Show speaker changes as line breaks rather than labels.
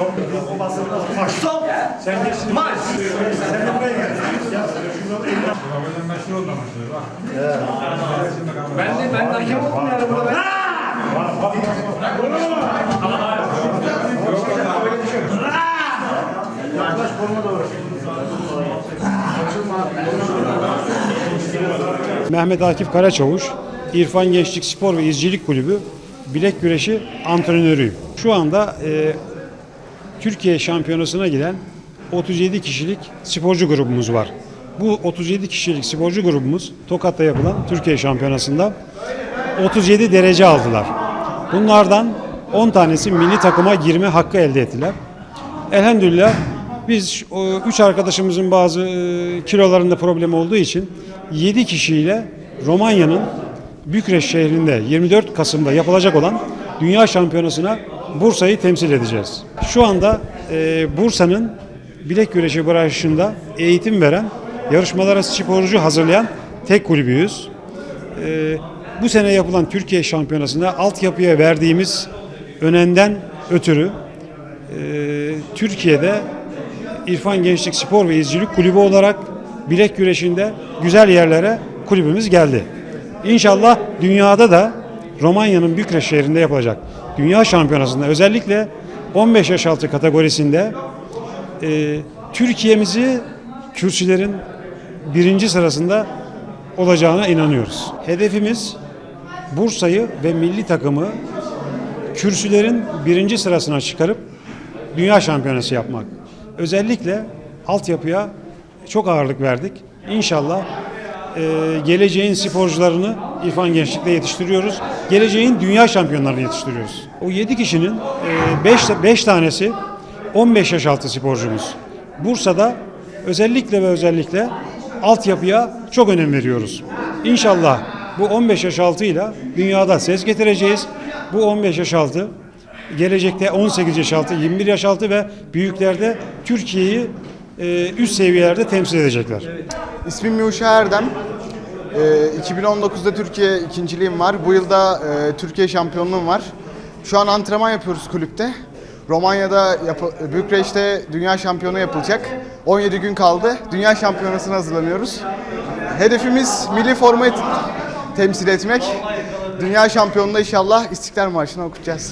o basınına taş. Sen
de
Marş! Sen
de
buraya gel. Tamamen meşhur olmamıştır bak. Ben de ben de hakem oldum yani burada. Ha! Bak Yaklaş.
Mehmet Akif Karaçavuş, İrfan Gençlik Spor ve İzcilik Kulübü bilek güreşi antrenörüyüm. Şu anda e, Türkiye şampiyonasına giden 37 kişilik sporcu grubumuz var. Bu 37 kişilik sporcu grubumuz Tokat'ta yapılan Türkiye şampiyonasında 37 derece aldılar. Bunlardan 10 tanesi milli takıma girme hakkı elde ettiler. Elhamdülillah biz 3 arkadaşımızın bazı e, kilolarında problem olduğu için 7 kişiyle Romanya'nın Bükreş şehrinde 24 Kasım'da yapılacak olan Dünya Şampiyonası'na Bursa'yı temsil edeceğiz. Şu anda e, Bursa'nın bilek güreşi branşında eğitim veren, yarışmalara sporcu hazırlayan tek kulübüyüz. E, bu sene yapılan Türkiye Şampiyonası'nda altyapıya verdiğimiz önenden ötürü e, Türkiye'de İrfan Gençlik Spor ve İzcilik Kulübü olarak bilek güreşinde güzel yerlere kulübümüz geldi. İnşallah dünyada da Romanya'nın Bükreş şehrinde yapılacak Dünya Şampiyonası'nda özellikle 15 yaş altı kategorisinde e, Türkiye'mizi kürsülerin birinci sırasında olacağına inanıyoruz. Hedefimiz Bursa'yı ve milli takımı kürsülerin birinci sırasına çıkarıp dünya şampiyonası yapmak. Özellikle altyapıya çok ağırlık verdik. İnşallah e, geleceğin sporcularını İrfan Gençlik'te yetiştiriyoruz. Geleceğin dünya şampiyonlarını yetiştiriyoruz. O 7 kişinin 5 5 tanesi 15 yaş altı sporcumuz. Bursa'da özellikle ve özellikle altyapıya çok önem veriyoruz. İnşallah bu 15 yaş altıyla dünyada ses getireceğiz. Bu 15 yaş altı gelecekte 18 yaş altı, 21 yaş altı ve büyüklerde Türkiye'yi e, üst seviyelerde temsil edecekler.
İsmim Yuşa Erdem. Ee, 2019'da Türkiye ikinciliğim var. Bu yılda e, Türkiye şampiyonluğum var. Şu an antrenman yapıyoruz kulüpte. Romanya'da, Bükreş'te dünya şampiyonu yapılacak. 17 gün kaldı. Dünya şampiyonasına hazırlanıyoruz. Hedefimiz milli formayı temsil etmek. Dünya şampiyonunda inşallah İstiklal Marşı'nı okuyacağız.